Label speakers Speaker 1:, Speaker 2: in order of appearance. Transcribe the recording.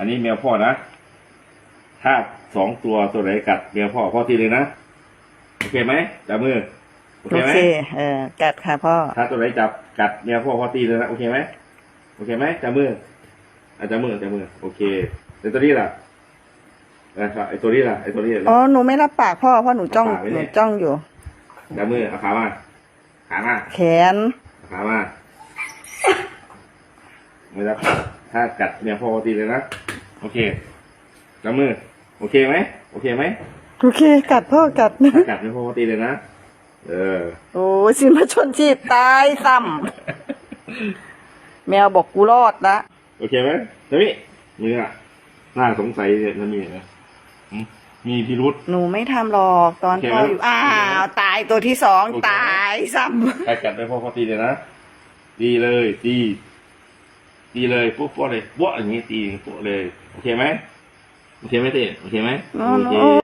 Speaker 1: อันนี้แมวพ่อนะ ถ้าสองตัวตัวไหนกัดแมวพ่อพ่อตีเลยนะ โอเคไหมจับมือ โอเค
Speaker 2: โอ
Speaker 1: ไหม
Speaker 2: เคเออกัดค่ะพ่อ
Speaker 1: ถ้าตัวไหนจับกัดแมวพ่อพ่อตีเลยนะ โอเคไหมโอเคไหมจับมืออะจับมือจับมือ โอเคแต่ตัวนี้ล่ะนะครับไอตัวนี้ล่ะไอตัวนี้
Speaker 2: อ๋อ
Speaker 1: ล่ะ
Speaker 2: หนูไม่รับปากพ่อ เพราะหนูจ้อง
Speaker 1: ปากไว้
Speaker 2: ห
Speaker 1: เนี่
Speaker 2: นู
Speaker 1: ย
Speaker 2: จ้องอยู่
Speaker 1: จับมือเอาขามาขามา
Speaker 2: แขน
Speaker 1: ขามาไม่รับถ้ากัดแมวพ่อพ่อตีเลยนะ โอเคจับมือ โอเคไหมโอเคไหม
Speaker 2: โอเค กัดพ่อกัด
Speaker 1: ถ้ากัดแมวพ่อพ่อตีเลยนะ เออ
Speaker 2: โอ้ยสินพชนชีพตายซ้ำแมวบอกกูรอดละ
Speaker 1: โอเคไหมเฮ้ยมืออะน่าสงสัยเนี่ยนะมีนะอืมมีพิรุษ
Speaker 2: หนูไม่ทำหรอกตอน
Speaker 1: โอเค
Speaker 2: พ่อ
Speaker 1: ไหม
Speaker 2: อยู่อ้าว ตายตัวที่สอง
Speaker 1: โอเคไหม
Speaker 2: ตายซ้
Speaker 1: ใครกัดไปพ่อพ่อตีเลยนะตีเลยตี ตีเลยปุ๊บปุ๊บเลยปุ๊บอย่างนี้ตีปุ๊บเลย โอเคไหมโอเคไหมเต้โอเคไหมำ
Speaker 2: โอ้
Speaker 1: โอ
Speaker 2: โห
Speaker 1: เค
Speaker 2: โอ้